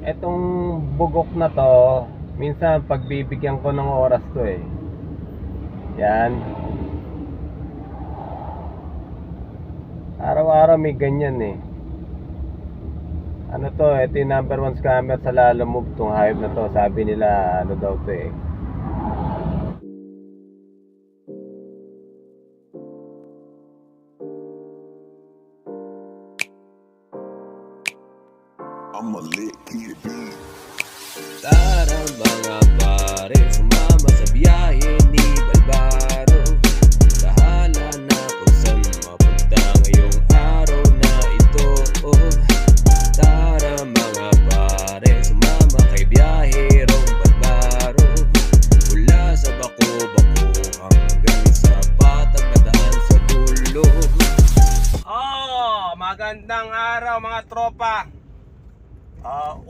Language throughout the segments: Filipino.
Etong bugok na to, minsan pagbibigyan ko ng oras to eh. Yan. Araw-araw may ganyan eh. Ano to, ito yung number one scammer sa Lalo Move tong hayop na to. Sabi nila, ano daw to eh.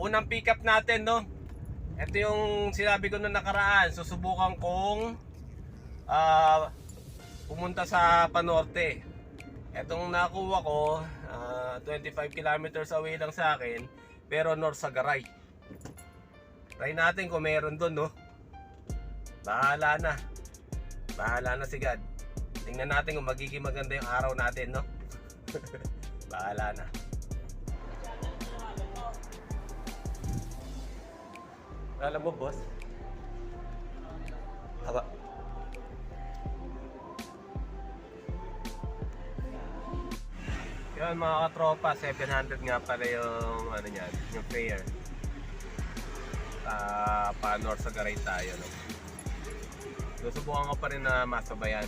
Unang pick up natin, no? Ito yung sinabi ko nung nakaraan. Susubukan kong ah, pumunta sa Panorte. Etong nakuha ko, ah, 25 kilometers away lang sa akin, pero north sa Garay. Try natin kung meron doon, no? Bahala na. Bahala na si God. Tingnan natin kung magiging maganda yung araw natin, no? Bahala na. Alam mo, boss? Haba. Yun mga katropa, 700 nga pala yung ano niyan, yung fare. Uh, pa-north sa Garay tayo, no? Susubukan ko pa rin na masabayan.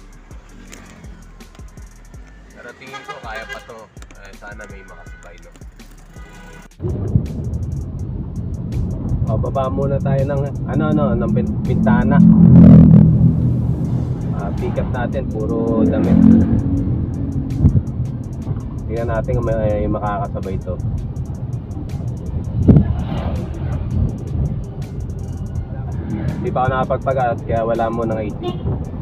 Pero tingin ko kaya pa to. Eh, sana may makasabay, no? O, baba muna tayo ng, ano, ano, ng pintana. Uh, ah, pick up natin, puro damit. Tingnan natin kung may makakasabay ito. Hindi pa ako nakapagpagas kaya wala mo ng 80.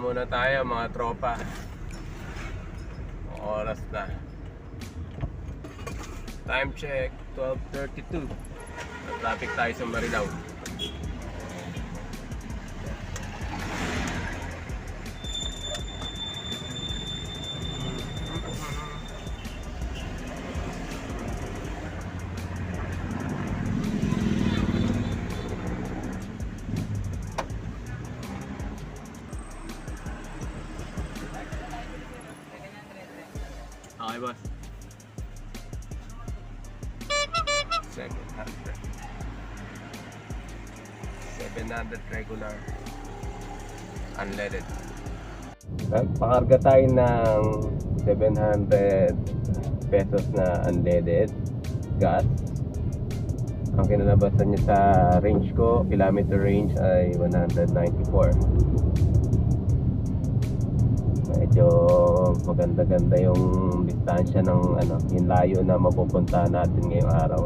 Muna tayo mga tropa. Oras na. Time check 12.32. Traffic tayo sa Marilao. Boss. 700. 700 regular. Unleaded. Pakarga tayo ng 700 pesos na unleaded gas. Ang kinalabasan niya sa range ko, kilometer range ay 194 medyo maganda-ganda yung distansya ng ano, yung layo na mapupunta natin ngayong araw.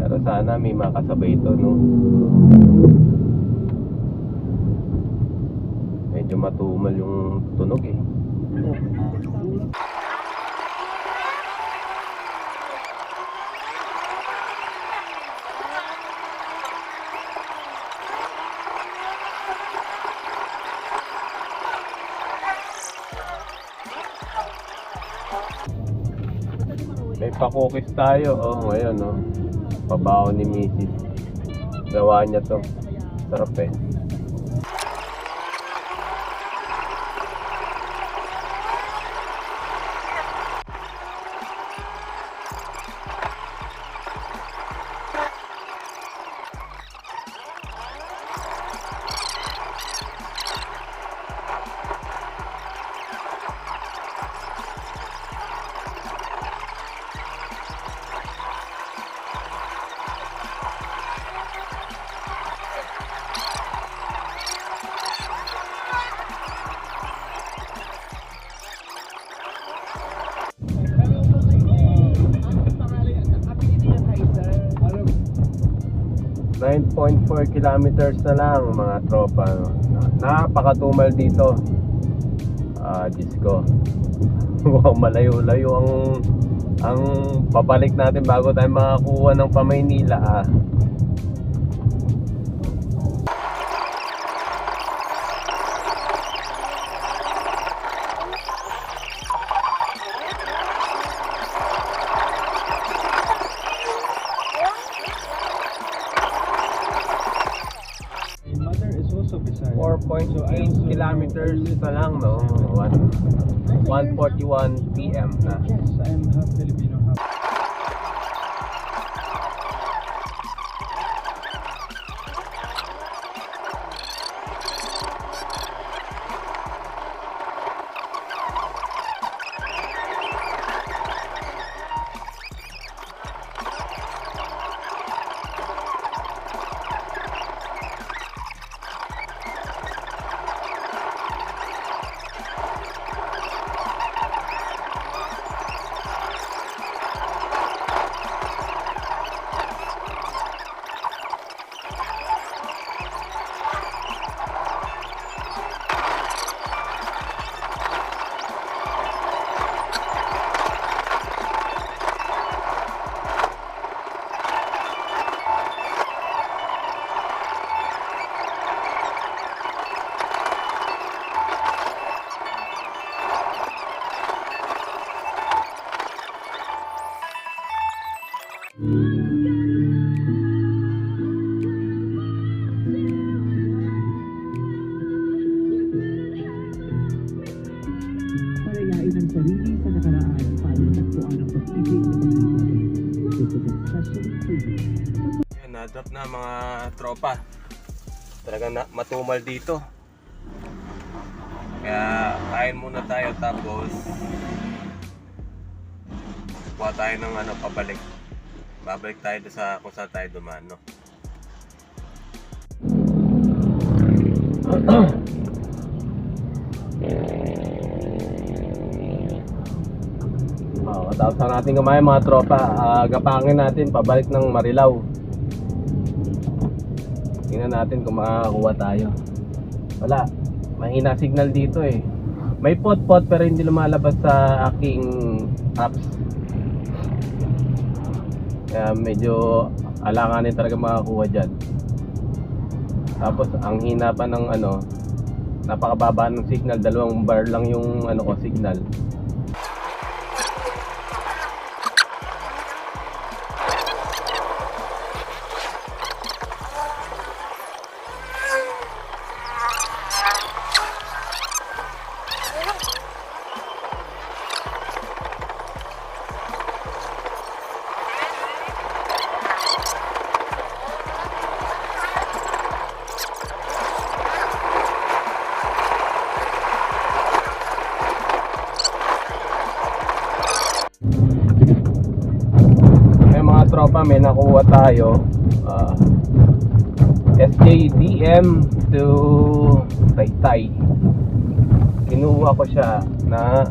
Pero sana may makasabay ito, no? Medyo matumal yung tunog eh. May pakukis tayo, oh, ngayon, oh. Pabaho ni Mrs. Gawa niya to. Sarap eh. 9.4 kilometers na lang mga tropa. no? Na- Napakatumal dito. Ah, Diyos ko. malayo-layo ang ang papalik natin bago tayo makakuha ng Pamaynila ah. 1:41 PM na. Tropa. Talagang na, matumal dito. Kaya kain muna tayo tapos kuha tayo ng ano pabalik. Babalik tayo sa kung saan tayo dumaan, no? Oh, tapos na natin kumain mga tropa. Ah, gapangin natin pabalik ng Marilao. Tingnan natin kung makakakuha tayo. Wala. Mahina signal dito eh. May pot-pot pero hindi lumalabas sa aking apps. Kaya medyo alanganin talaga makakuha dyan. Tapos ang hina pa ng ano, napakababa ng signal. Dalawang bar lang yung ano ko signal. Tayo. Ah, SJDM to Taytay. Kinuha ko siya na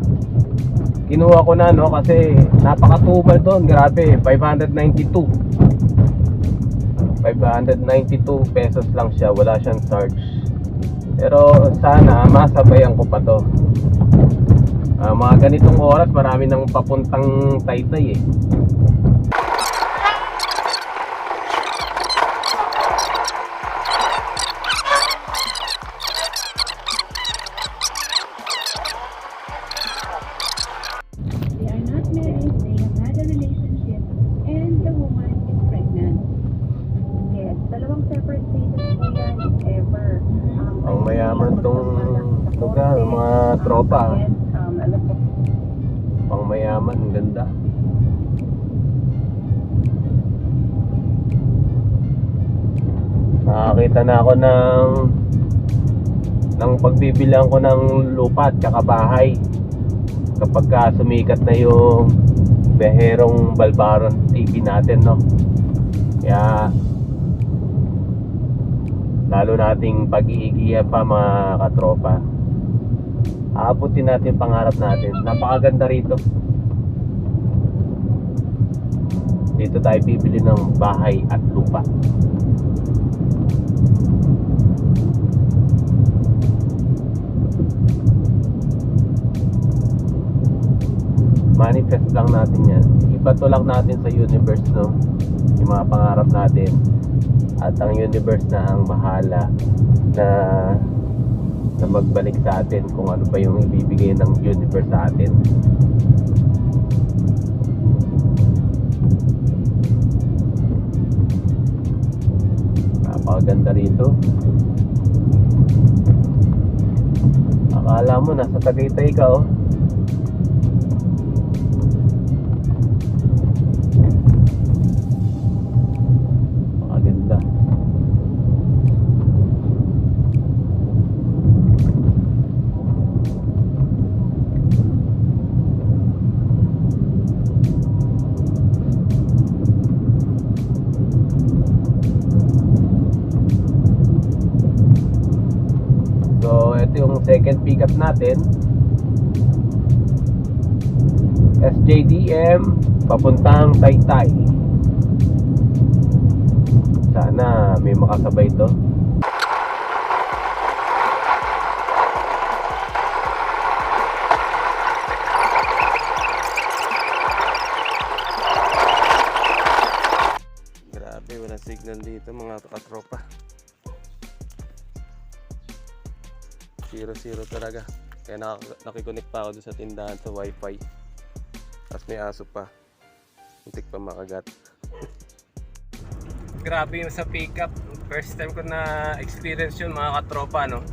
kinuha ko na no kasi napakatumal doon. Grabe, 592. 592 pesos lang siya, wala siyang charge. Pero sana masabayan ko pa to. Ah, mga ganitong oras marami nang papuntang Taytay eh. Ng ng pagbibilang ko ng lupa at saka bahay. Kapag ka sumikat na yung Beherong Balbaron TV natin no? Kaya lalo nating pag-iigiya pa mga katropa. Aabutin natin pangarap natin. Napakaganda rito. Dito tayo bibili ng bahay at lupa. Manifest lang natin yan. Ibato lang natin sa universe, no? Yung mga pangarap natin. At ang universe na ang bahala na na magbalik sa atin kung ano pa yung ibibigay ng universe sa atin. Napakaganda rito. Akala mo nasa Tagaytay ka oh. Yung second pickup natin. SJDM papuntang Taytay. Sana may makasabay to. Kaya nak- nakikonek pa ako doon sa tindahan sa wifi. Tapos may aso pa. Muntik pa makagat. Grabe yung sa pickup. First time ko na experience yun mga katropa no.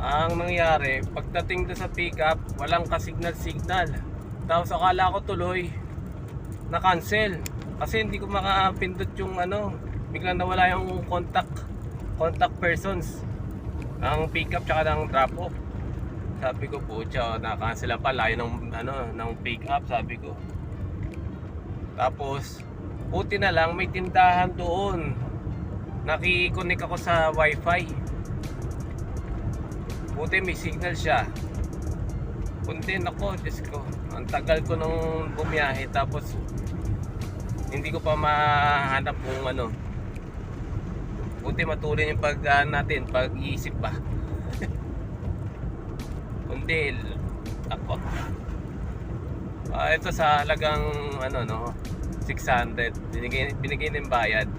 Ang nangyari, pagdating doon sa pickup, walang ka-signal-signal. Tapos akala ko tuloy na cancel. Kasi hindi ko makapindot yung ano, biglang nawala yung contact contact persons ang pickup tsaka ng drop off. Sabi ko po, na-cancel pa layo ng ano ng pickup sabi ko. Tapos buti na lang may tindahan doon. Nakikonek ako sa wifi. May signal siya. Kundi nako, Diyos ko. Ang tagal ko nung bumiyahe tapos hindi ko pa mahanap kung ano buti matuloy yung pag ah, natin pag-iisip ba kundi ako Ah, ito sa halagang ano no? 600 binigay binigay ng bayad.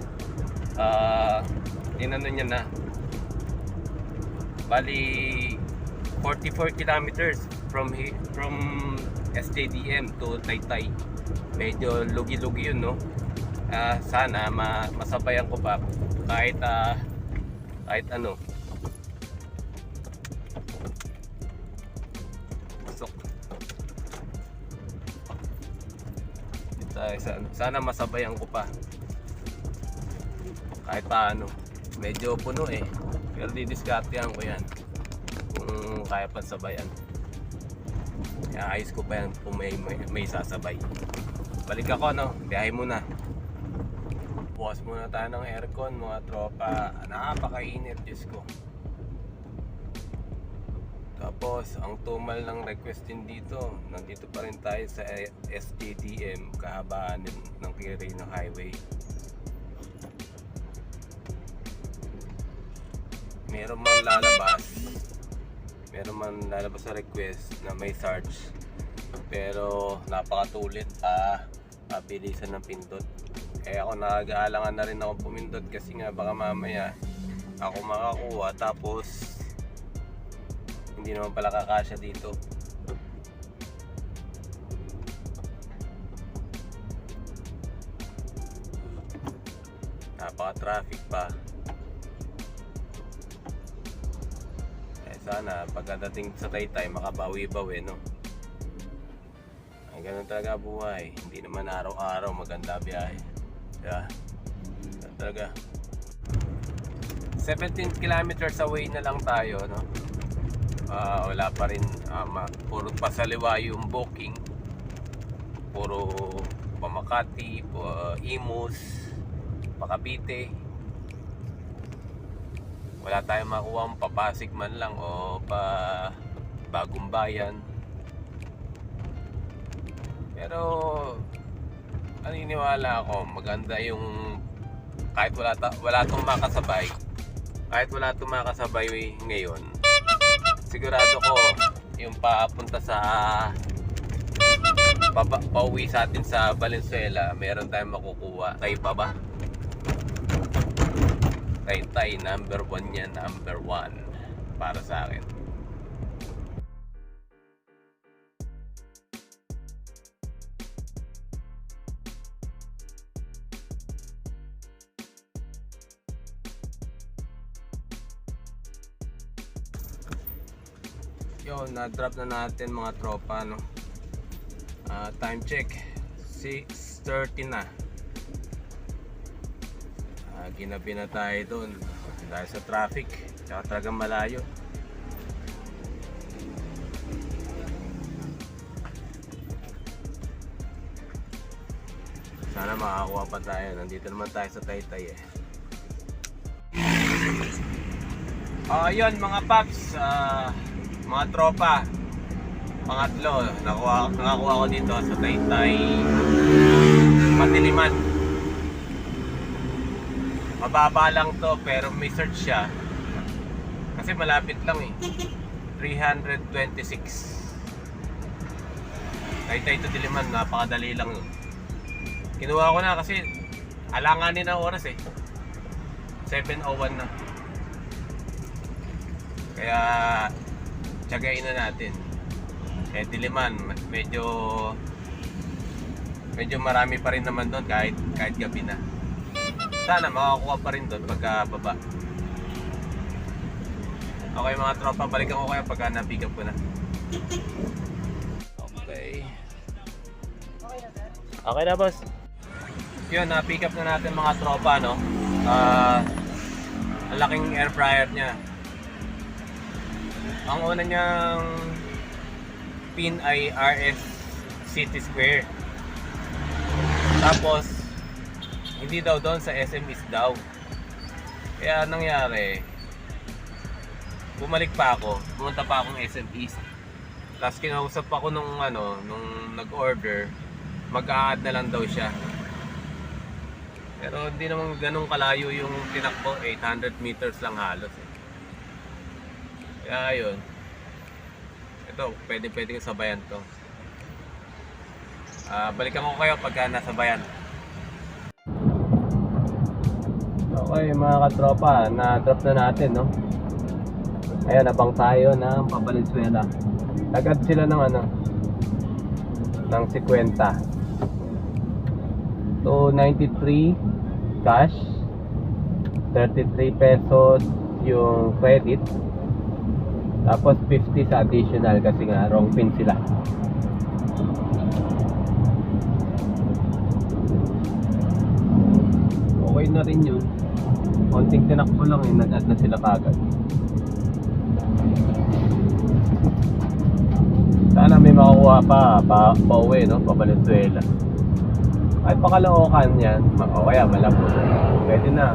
Ah inano niya na. Bali 44 kilometers from from SJDM to Taytay. Medyo lugi-lugi yun no? Ah, sana ma masabayan ko pa. Kahit ah, kahit ano Dito tayo sa- sana masabayan ko pa. Kahit paano medyo puno eh. Pero didiskartehan ko yan. Kung kaya pa sabayan. Kaya ayos ko pa yan kung may, may, may sasabay. Balik ako no? Biyahe muna. Bukas muna tayo ng aircon mga tropa. Napakainit Diyos ko tapos ang tumal ng request din dito. Nandito pa rin tayo sa SJDM kahabaan ng, ng Highway. Meron man lalabas meron man lalabas sa request na may search pero napakatulit pa pabilisan ng pindot. Kaya ako nag-aalangan na rin ako pumindot kasi nga baka mamaya ako makakuha tapos hindi naman pala kakasya dito. Napaka traffic pa. Eh sana pagdating sa Taytay makabawi-bawi no? Ang ganun talaga buhay. Hindi naman araw-araw maganda biyahe. Yeah. ganun talaga. 17 kilometers away na lang tayo no Ah, wala pa rin. Ma- puro pasaliwa yung booking. Puro Pamakati, uh, Imus, Makabite. Wala tayong makuha papasig man lang o pa bagong bayan. Pero naniniwala ako maganda yung kahit wala ta, wala tong makasabay. Kahit wala tong makasabay ngayon sigurado ko yung papunta sa papa, pauwi sa atin sa Valenzuela meron tayong makukuha tayo pa ba? Taytay number 1 yan number 1 para sa akin Yun, na-drop na natin mga tropa, no? Ah, time check, 6.30 na. Ah, ginabi na tayo doon dahil sa traffic, tsaka talagang malayo. Sana makakuha pa tayo. Nandito naman tayo sa Taytay eh. Ah, yun mga paps, ah, mga tropa. Pangatlo, nakuha, nakakuha ko dito sa Taytay Matiliman. Mababa lang to pero may search siya. Kasi malapit lang eh. 326. Taytay to Diliman, napakadali lang. Kinuha ko na kasi alanganin ang oras eh. 7.01 na. Kaya tiyagain na natin. Eh Diliman, medyo medyo marami pa rin naman doon kahit kahit gabi na. Sana makakuha pa rin doon pagka baba. Okay mga tropa, balikan ko kayo pagka na-pick up ko na. Okay. Okay na boss. Yun, na-pick up na natin mga tropa, no? Ah, ang laking air fryer niya. Ang una niyang pin ay RS City Square. Tapos, hindi daw doon sa SM East daw. Kaya nangyari, bumalik pa ako, pumunta pa akong SM East. Tapos kinausap ako nung ano, nung nag-order, mag-a-add na lang daw siya. Pero hindi naman ganun kalayo yung tinakbo, 800 meters lang halos. Kaya yun. Ito, pwede pwede sabayan to. Ah, balikan ko kayo pagka nasa bayan. Okay mga katropa, na-drop na natin no. Ayan, abang tayo ng Pabalenzuela. Agad sila ng ano, ng 50. So, 93 cash, 33 pesos yung credit, tapos 50 sa additional kasi nga wrong pin sila. Okay na rin yun. Konting tinakbo lang eh, nag-add na sila kagad. Sana may makukuha pa, pa, pa uwi, no? Pa Valenzuela. Kahit pa Caloocan yan, o kaya malabo. Pwede na.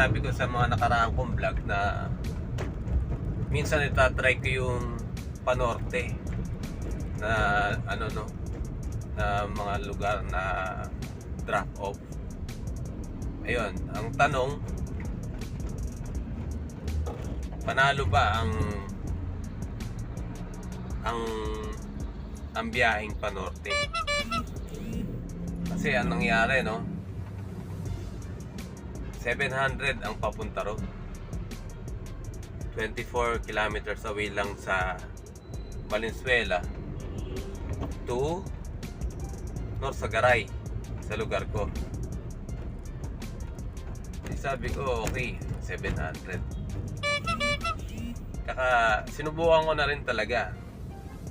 Sinabi ko sa mga nakaraang kong vlog na minsan itatry ko yung panorte na ano no? Na mga lugar na drop off. Ayun ang tanong panalo ba ang ang ang biyaheng panorte? Kasi anong nangyari no 700 ang papunta ro 24 kilometers away lang sa Valenzuela to Norsagaray sa lugar ko. Sabi ko okay 700 kaka sinubukan ko na rin talaga.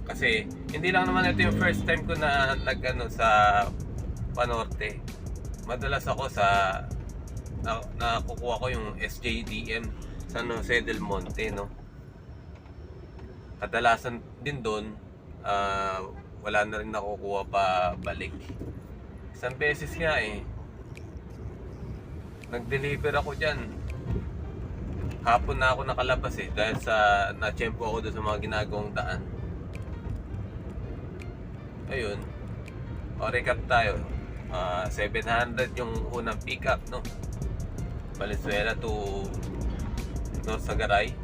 Kasi hindi lang naman ito yung first time ko na nag ano sa panorte. Madalas ako sa na, nakukuha ko yung SJDM San Jose del Monte, no? Kadalasan din doon, ah, wala na rin nakukuha pa balik. Isang beses nga eh, nag-deliver ako dyan. Hapon na ako nakalabas eh, dahil sa na-tempo ako doon sa mga ginagawang daan. Ayun, o recap tayo. Ah, 700 yung unang pickup, no? Valenzuela to North Sagaray.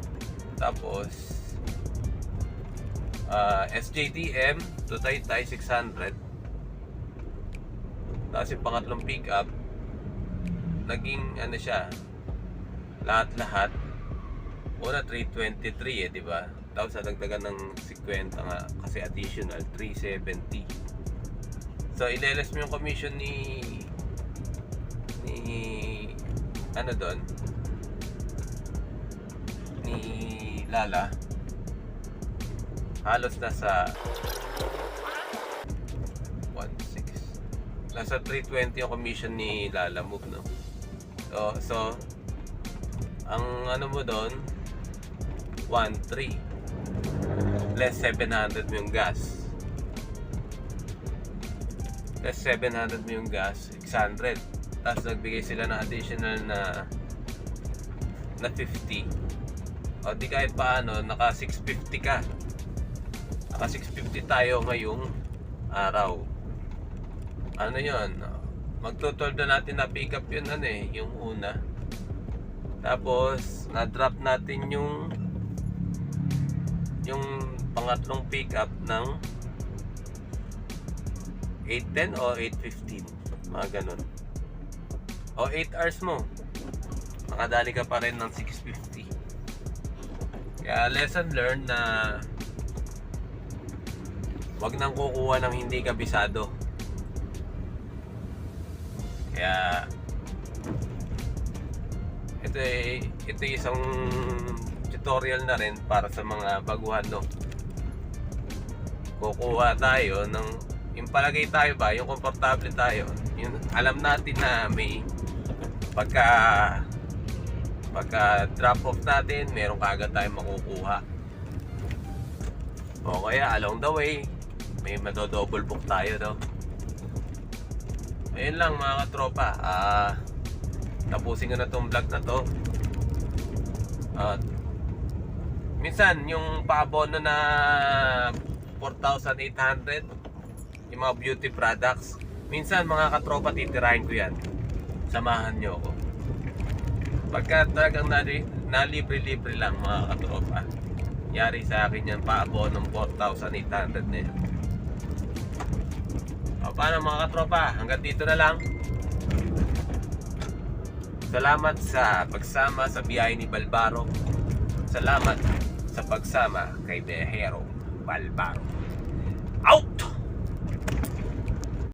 Tapos ah, SJTM to Taytay 600. Tapos yung pangatlong pickup naging ano siya lahat-lahat una 323 eh, di ba? Tapos nadagdagan ng 50 nga kasi additional 370. So ileles mo yung commission ni ano doon? Ni Lala. Halos nasa 16 nasa 320 yung commission ni Lala. Move no? So, so ang ano mo doon? 13 less 700 mo yung gas. Less 700 mo yung gas 600 tapos nagbigay sila ng additional na na 50 o di kahit paano naka 650 ka. Naka 650 tayo ngayong araw. Ano yon magtutoldo natin na pick up yun ano eh yung una. Tapos na-drop natin yung yung pangatlong pick up ng 810 o 815 mga ganun o 8 hours mo. Nakadali ka pa rin ng 650 kaya lesson learned na wag nang kukuha ng hindi kabisado. Kaya ito ay ito ay isang tutorial na rin para sa mga baguhan no? Kukuha tayo ng yung palagay tayo ba yung komportable tayo yung alam natin na may pagka pagka drop off natin meron kaagad tayong makukuha. O kaya along the way may madodouble book tayo no? Ayun lang mga katropa. Ah tapusin ko na tong vlog na to. At minsan yung paabono na 4,800 yung mga beauty products minsan mga katropa titirahin ko yan samahan nyo ako pagka talagang nali, nalibre-libre lang mga katropa yari sa akin yan paabono ng 4,800 na yan o paano mga katropa hanggang dito na lang Salamat sa pagsama sa biyahe ni Balbaro. Salamat sa pagsama kay Behero Balbaro.